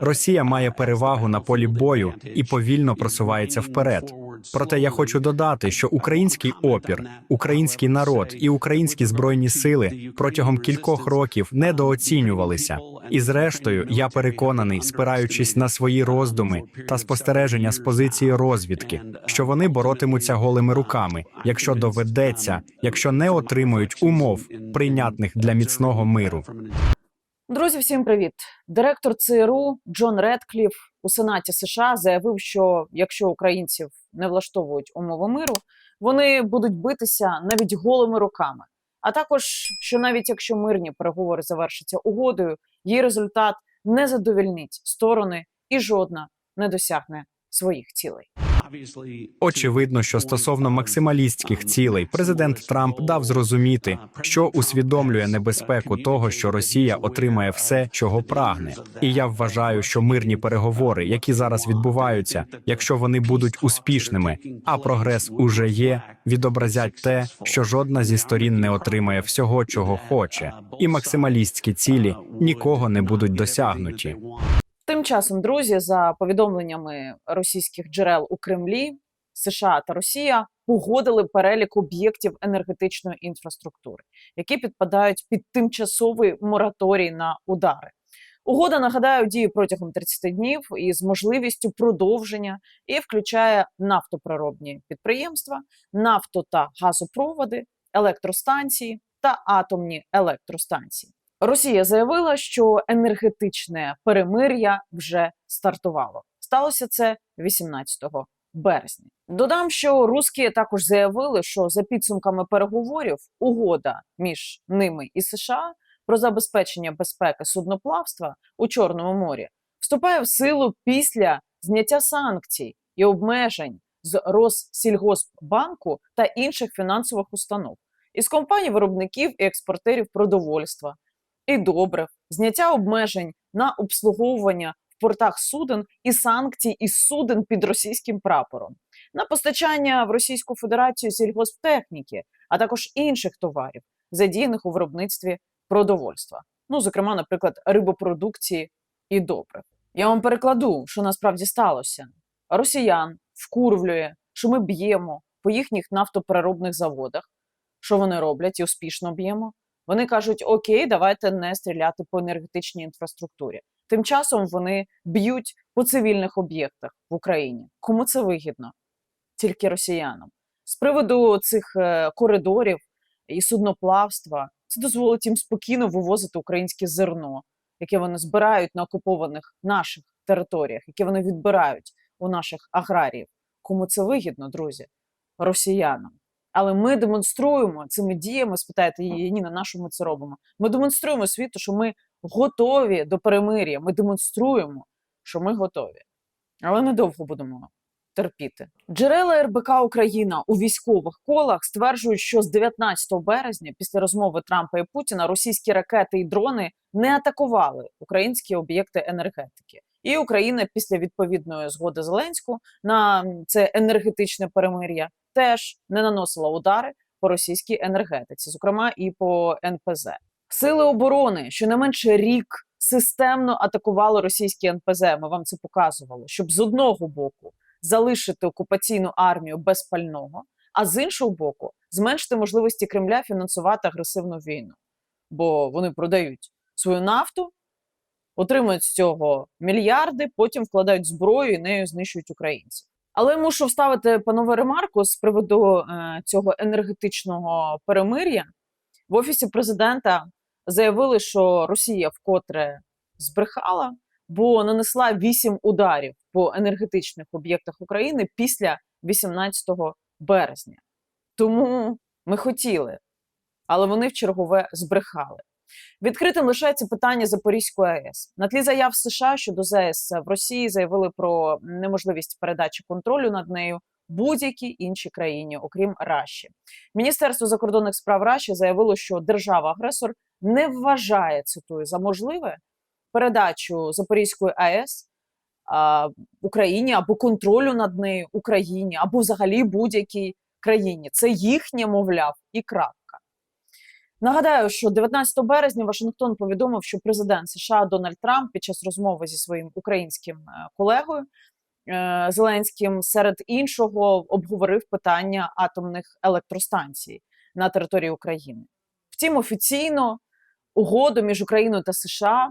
Росія має перевагу на полі бою і повільно просувається вперед. Проте я хочу додати, що український опір, український народ і українські збройні сили протягом кількох років недооцінювалися. І зрештою, я переконаний, спираючись на свої роздуми та спостереження з позиції розвідки, що вони боротимуться голими руками, якщо доведеться, якщо не отримують умов, прийнятних для міцного миру. Друзі, всім привіт! Директор ЦРУ Джон Редкліф у Сенаті США заявив, що якщо українців не влаштовують умови миру, вони будуть битися навіть голими руками. А також що навіть якщо мирні переговори завершаться угодою, її результат не задовільнить сторони і жодна не досягне своїх цілей. Очевидно, що стосовно максималістських цілей, президент Трамп дав зрозуміти, що усвідомлює небезпеку того, що Росія отримає все, чого прагне. І я вважаю, що мирні переговори, які зараз відбуваються, якщо вони будуть успішними, а прогрес уже є, відобразять те, що жодна зі сторін не отримає всього, чого хоче, і максималістські цілі нікого не будуть досягнуті. Часом, друзі, за повідомленнями російських джерел у Кремлі, США та Росія погодили перелік об'єктів енергетичної інфраструктури, які підпадають під тимчасовий мораторій на удари. Угода нагадаю діє протягом 30 днів із можливістю продовження і включає нафтопроробні підприємства, нафто та газопроводи, електростанції та атомні електростанції. Росія заявила, що енергетичне перемир'я вже стартувало. Сталося це 18 березня. Додам, що русські також заявили, що за підсумками переговорів угода між ними і США про забезпечення безпеки судноплавства у Чорному морі вступає в силу після зняття санкцій і обмежень з Россільгоспбанку та інших фінансових установ із компаній виробників і експортерів продовольства і добрив, зняття обмежень на обслуговування в портах суден і санкцій із суден під російським прапором, на постачання в Російську Федерацію сільгосптехніки, а також інших товарів, задіяних у виробництві продовольства. Ну, зокрема, наприклад, рибопродукції і добрив. Я вам перекладу, що насправді сталося. Росіян вкурвлює, що ми б'ємо по їхніх нафтопереробних заводах. Що вони роблять і успішно б'ємо. Вони кажуть: Окей, давайте не стріляти по енергетичній інфраструктурі. Тим часом вони б'ють по цивільних об'єктах в Україні. Кому це вигідно? Тільки росіянам. З приводу цих е, коридорів і судноплавства, це дозволить їм спокійно вивозити українське зерно, яке вони збирають на окупованих наших територіях, яке вони відбирають у наших аграріїв. Кому це вигідно, друзі? Росіянам. Але ми демонструємо цими діями, спитаєте її, Ніна, на що ми це робимо? Ми демонструємо світу, що ми готові до перемир'я. Ми демонструємо, що ми готові. Але недовго будемо терпіти. Джерела РБК Україна у військових колах стверджують, що з 19 березня, після розмови Трампа і Путіна, російські ракети і дрони не атакували українські об'єкти енергетики. І Україна після відповідної згоди Зеленського на це енергетичне перемир'я теж не наносила удари по російській енергетиці, зокрема і по НПЗ. Сили оборони щонайменше рік системно атакували російські НПЗ. Ми вам це показували, щоб з одного боку залишити окупаційну армію без пального, а з іншого боку, зменшити можливості Кремля фінансувати агресивну війну, бо вони продають свою нафту. Отримують з цього мільярди, потім вкладають зброю і нею знищують українців. Але мушу вставити панове ремарку з приводу е, цього енергетичного перемир'я. В офісі президента заявили, що Росія вкотре збрехала, бо нанесла вісім ударів по енергетичних об'єктах України після 18 березня. Тому ми хотіли, але вони в чергове збрехали. Відкритим лишається питання Запорізької АЕС. На тлі заяв США щодо ЗАЕС в Росії заявили про неможливість передачі контролю над нею будь-якій іншій країні, окрім Раші. Міністерство закордонних справ Раші заявило, що держава-агресор не вважає цитую за можливе передачу Запорізької АЕС Україні або контролю над нею Україні, або взагалі будь-якій країні. Це їхнє, мовляв, і крапка. Нагадаю, що 19 березня Вашингтон повідомив, що президент США Дональд Трамп під час розмови зі своїм українським е, колегою е, Зеленським серед іншого обговорив питання атомних електростанцій на території України. Втім, офіційно угоду між Україною та США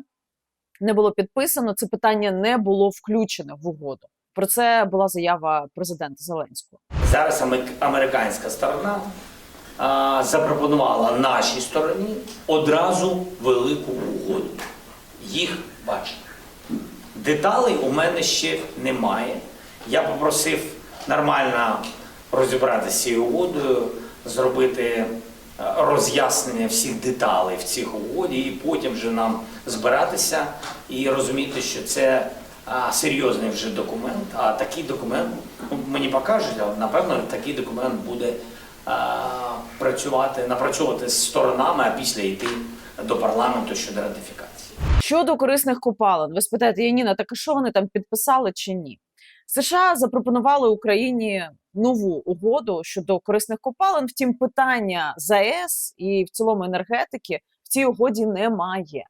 не було підписано. Це питання не було включене в угоду. Про це була заява президента Зеленського. Зараз аме- американська сторона запропонувала нашій стороні одразу велику угоду. Їх бачимо. Деталей у мене ще немає. Я попросив нормально розібратися цією угодою, зробити е, роз'яснення всіх деталей в цих угоді, і потім вже нам збиратися і розуміти, що це серйозний вже документ. А такий документ ну, мені покажуть, а напевно такий документ буде працювати, напрацьовувати з сторонами, а після йти до парламенту щодо ратифікації. Щодо корисних копалин, ви спитаєте, Яніна, так що вони там підписали чи ні? США запропонували Україні нову угоду щодо корисних копалин. Втім, питання ЗАЕС і в цілому енергетики в цій угоді немає.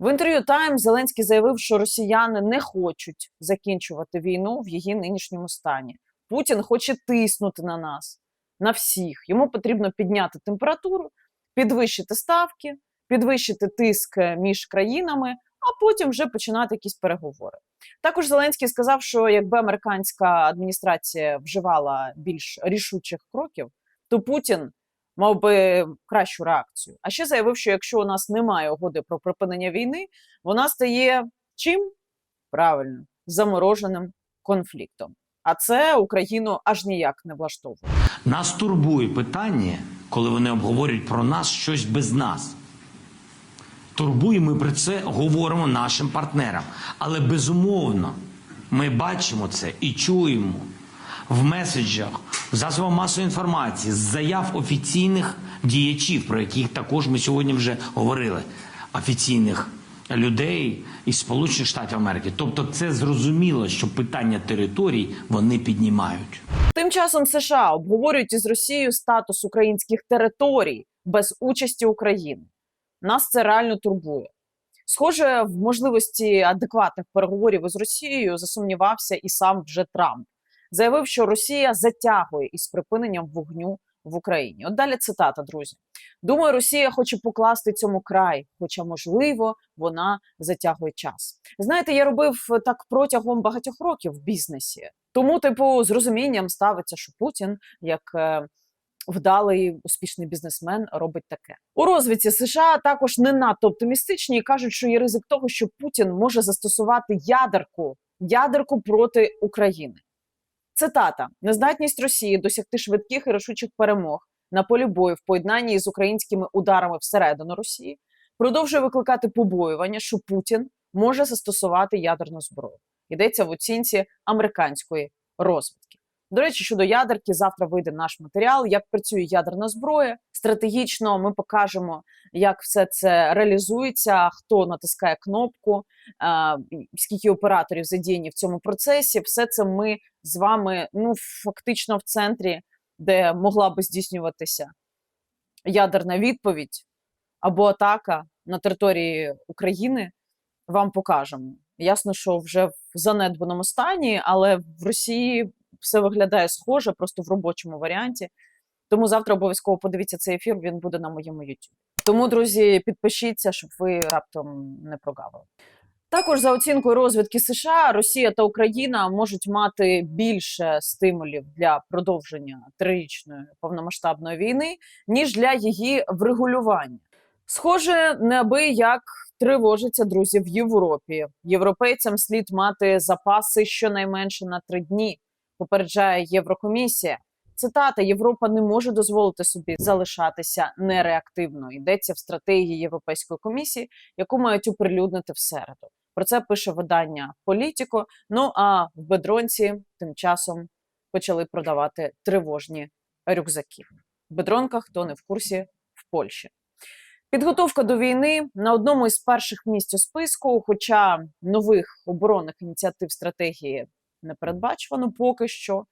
В інтерв'ю Тайм Зеленський заявив, що росіяни не хочуть закінчувати війну в її нинішньому стані. Путін хоче тиснути на нас, на всіх. Йому потрібно підняти температуру, підвищити ставки, підвищити тиск е, між країнами, а потім вже починати якісь переговори. Також Зеленський сказав, що якби американська адміністрація вживала більш рішучих кроків, то Путін мав би кращу реакцію. А ще заявив, що якщо у нас немає угоди про припинення війни, вона стає чим? Правильно, замороженим конфліктом. А це Україну аж ніяк не влаштовує. Нас турбує питання, коли вони обговорюють про нас щось без нас. Турбує, ми про це говоримо нашим партнерам. Але безумовно, ми бачимо це і чуємо в меседжах, в засобах масової інформації, з заяв офіційних діячів, про яких також ми сьогодні вже говорили. Офіційних людей із Сполучених Штатів Америки. Тобто, це зрозуміло, що питання територій вони піднімають. Тим часом США обговорюють із Росією статус українських територій без участі України. Нас це реально турбує. Схоже, в можливості адекватних переговорів із Росією засумнівався і сам вже Трамп. Заявив, що Росія затягує із припиненням вогню в Україні. От далі цитата, друзі. Думаю, Росія хоче покласти цьому край, хоча, можливо, вона затягує час. Знаєте, я робив так протягом багатьох років в бізнесі. Тому, типу, з розумінням ставиться, що Путін як е, вдалий успішний бізнесмен робить таке. У розвідці США також не надто оптимістичні і кажуть, що є ризик того, що Путін може застосувати ядерку, ядерку проти України. Цитата: нездатність Росії досягти швидких і рішучих перемог на полі бою в поєднанні з українськими ударами всередину Росії продовжує викликати побоювання, що Путін може застосувати ядерну зброю. Йдеться в оцінці американської розвідки. До речі, щодо ядерки, завтра вийде наш матеріал, як працює ядерна зброя. Стратегічно ми покажемо, як все це реалізується, хто натискає кнопку, е, скільки операторів задіяні в цьому процесі. Все це ми з вами ну фактично в центрі, де могла би здійснюватися ядерна відповідь або атака на території України. Вам покажемо. Ясно, що вже в занедбаному стані, але в Росії все виглядає схоже, просто в робочому варіанті. Тому завтра обов'язково подивіться цей ефір, він буде на моєму YouTube. Тому, друзі, підпишіться, щоб ви раптом не прогавили. Також за оцінкою розвідки США, Росія та Україна можуть мати більше стимулів для продовження трирічної повномасштабної війни, ніж для її врегулювання. Схоже, неабияк тривожаться друзі в Європі. Європейцям слід мати запаси щонайменше на три дні, попереджає Єврокомісія. Цитата: Європа не може дозволити собі залишатися нереактивно. Йдеться в стратегії Європейської комісії, яку мають оприлюднити в середу. Про це пише видання Політіко. Ну а в Бедронці тим часом почали продавати тривожні рюкзаки. Бедронка, хто не в курсі, в Польщі. Підготовка до війни на одному із перших місць у списку, хоча нових оборонних ініціатив стратегії не передбачено поки що.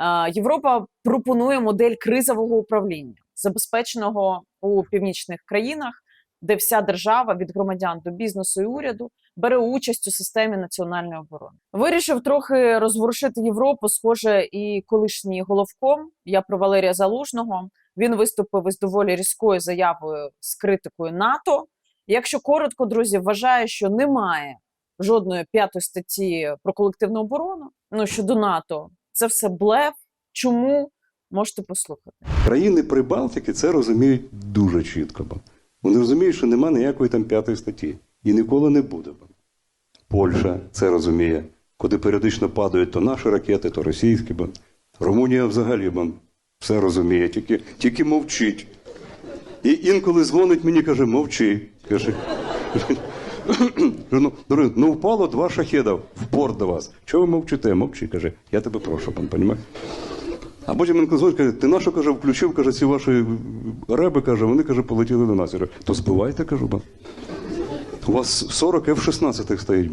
Е, Європа пропонує модель кризового управління. забезпеченого у північних країнах, де вся держава від громадян до бізнесу і уряду бере участь у системі національної оборони. Вирішив трохи розворушити Європу. Схоже, і колишній головком. Я про Валерія Залужного. Він виступив із доволі різкою заявою з критикою НАТО. Якщо коротко, друзі, вважає, що немає жодної п'ятої статті про колективну оборону. Ну щодо НАТО, це все блеф. Чому можете послухати? Країни Прибалтики це розуміють дуже чітко. Вони розуміють, що нема ніякої там п'ятої статті. І ніколи не буде. Польща це розуміє, куди періодично падають то наші ракети, то російські. Румунія взагалі все розуміє, тільки, тільки мовчить. І інколи дзвонить мені, каже, мовчи. Каже, ну, ну впало два шахеда в порт до вас. Чого ви мовчите? Мовчи, каже, я тебе прошу, пан, понімаєш? А потім він дзвонить, каже, ти на що, каже, включив, каже, ці ваші реби, каже, вони, каже, полетіли до нас. Я кажу, то збивайте, кажу, ба. У вас 40 F-16 стоїть.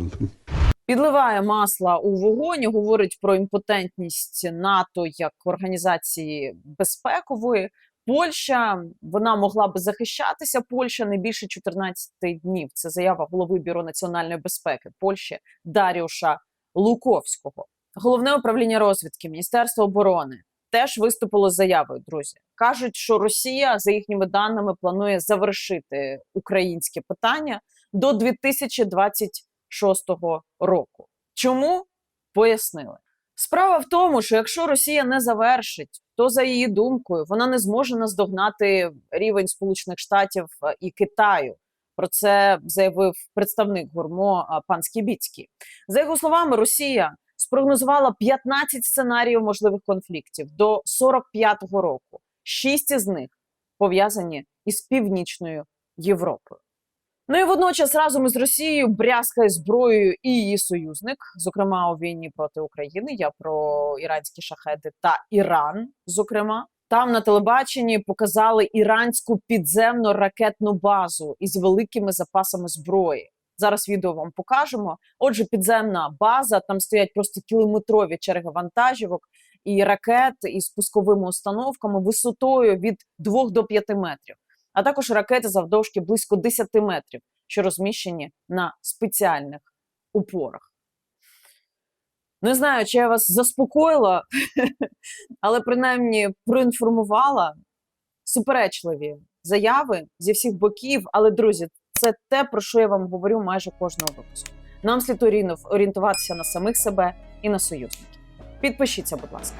підливає масла у вогонь, говорить про імпотентність НАТО як організації безпекової. Польща вона могла би захищатися. Польща не більше 14 днів. Це заява голови бюро національної безпеки Польщі Даріуша Луковського. Головне управління розвідки Міністерства оборони теж виступило з заявою. Друзі кажуть, що Росія за їхніми даними планує завершити українське питання до 2026 року. Чому пояснили? Справа в тому, що якщо Росія не завершить, то за її думкою вона не зможе наздогнати рівень Сполучених Штатів е, і Китаю. Про це заявив представник гурмо пан Скібіцький. За його словами, Росія спрогнозувала 15 сценаріїв можливих конфліктів до 45-го року. Шість із них пов'язані із північною Європою. Ну і водночас разом із Росією брязкає зброєю і її союзник, зокрема у війні проти України. Я про іранські шахеди та Іран. Зокрема, там на телебаченні показали іранську підземну ракетну базу із великими запасами зброї. Зараз відео вам покажемо. Отже, підземна база, там стоять просто кілометрові черги вантажівок і ракет із пусковими установками висотою від 2 до 5 метрів а також ракети завдовжки близько 10 метрів, що розміщені на спеціальних упорах. Не знаю, чи я вас заспокоїла, але принаймні проінформувала суперечливі заяви зі всіх боків. Але, друзі, це те, про що я вам говорю майже кожного випуску. Нам слід орієнтуватися на самих себе і на союзників. Підпишіться, будь ласка.